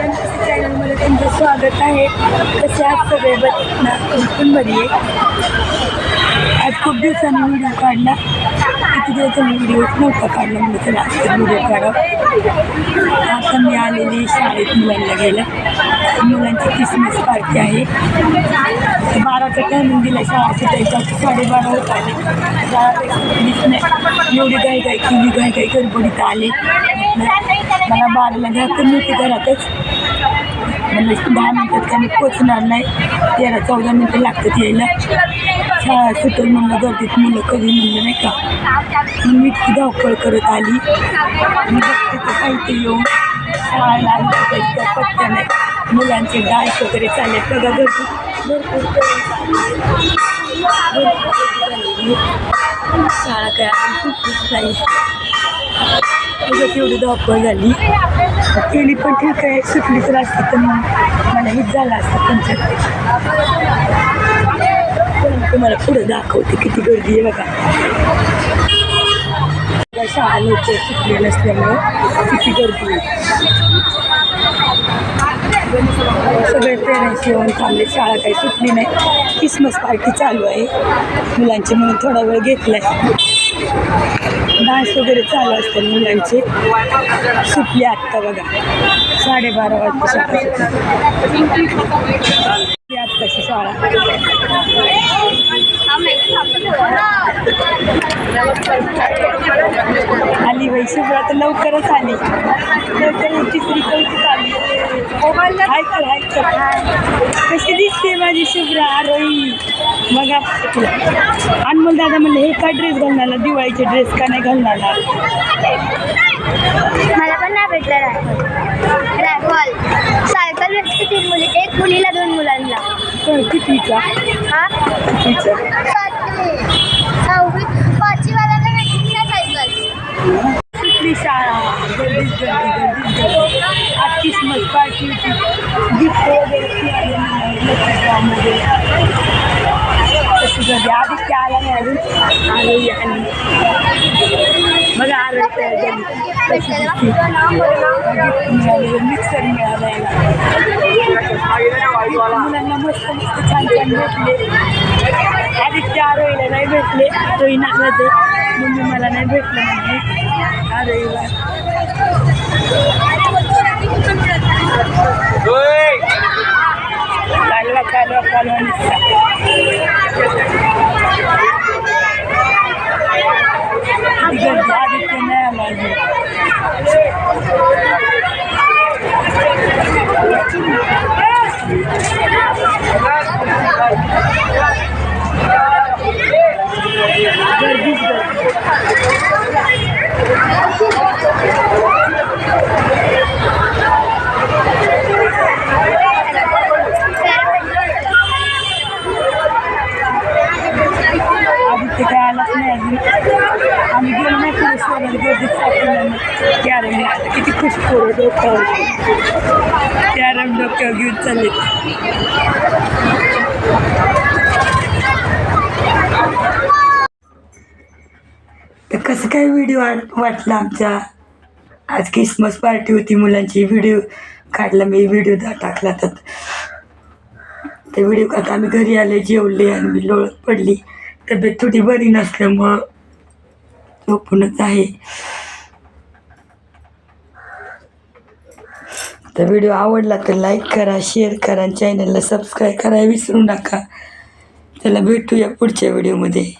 चॅनलमध्ये तुमचं स्वागत आहे. कसे आज सगळे बघना पण बरी आहे आज खूप दिवसांनी व्हिडिओ काढला. किती दिवसांनी व्हिडिओ नव्हता काढला म्हणजे चला आज व्हिडिओ काढा. आता मी आलेली शाळेत मुलांना गेलं मुलांची क्रिसमस पार्टी आहे. बाराचा टायमिंग दिला शाळा सुटायच्या साडेबारा होत आले. शाळा एवढी गाय गाय केली गाय गाय गडबडीत आले. मला बाराला घ्या तर मी ते घरातच म्हणलं दहा मिनटात काही पोचणार नाही. तेरा चौदा मिनटं लागतात यायला. शाळा सुटेल म्हणलं गर्दीत मुलं कधी म्हणलं नाही का? मी इतकी धावपळ करत आली. मी बघते तर काही येऊन. शाळेला आली तर नाही मुलांचे डान्स वगैरे चालले. बघा गर्दी भरपूर शाळा काय आपण सुटलीच नाही. एवढी धावपळ झाली. केली पण ठीक आहे. सुटली तर असती तर मग मला हेच झालं असतं पंचायत तुम्हाला पुढं दाखवते किती गर्दी आहे बघा. बघा, शाळा लवकर सुटली नसल्यामुळं किती गर्दी सगळे पेरेंट्स येऊन थांबले. शाळा काही सुटली नाही. क्रिसमस पार्टी चालू आहे. मुलांची म्हणून थोडा वेळ घेतलाय. डान्स वगैरे चालू असतात मुलांचे. सुटली आत्ता बघा. साडेबारा वाजता सुटली आत्ताची शाळा. आली बाई शुभ्रा तर लवकरच आली. लवकर तिसरी कौतुक आली. हाय हाय कशी माझी शुभ्रा रोई बघा अनमोल दादा म्हणले हे का ड्रेस घालणार? दिवाळीचे ड्रेस का नाही घालणार? मला पण नाही भेटलं रायफल. रायफल. सायकल भेटते तीन मुली एक मुलीला दोन मुलांना. कितीचा? हा? कितीचा? सातवी सहावी पाचवी वाल्याला भेटली ना सायकल. कुठली शाळा? गर्दीच गर्दी गर्दीच गर्दी आज क्रिसमस पार्टी होती गिफ्ट वगैरे कशी गर्दी आधी ते आला. नाही अजून आरोही आली. बघा मिळाले मिक्सर मिळाला याला मुलांना मस्त मस्त छान छान भेटले. आदित्य आरोहीला नाही भेटले. तोही नागराचे मम्मी मला नाही भेटलं म्हणजे आरोहीला leur colonisation. आदित्य काय आलाच नाही अजून आम्ही गेलो नाही पुढे सोबत गर्दीत सापडलं कॅरम किती खुश पोरं डोक्यावर कॅरम डोक्यावर घेऊन चालले तर कसं काय व्हिडिओ वाटला आमचा? आज क्रिसमस पार्टी होती मुलांची. व्हिडिओ काढला मी व्हिडिओ टाकला तर. त्या व्हिडिओ काढता आम्ही घरी आले जेवले आणि मी लोळत पडली. तब्येत थोडी बरी नसल्यामुळं झोपूनच आहे. तर व्हिडिओ आवडला तर लाईक करा शेअर करा आणि चॅनलला सबस्क्राईब करा विसरू नका. चला भेटूया पुढच्या व्हिडिओमध्ये.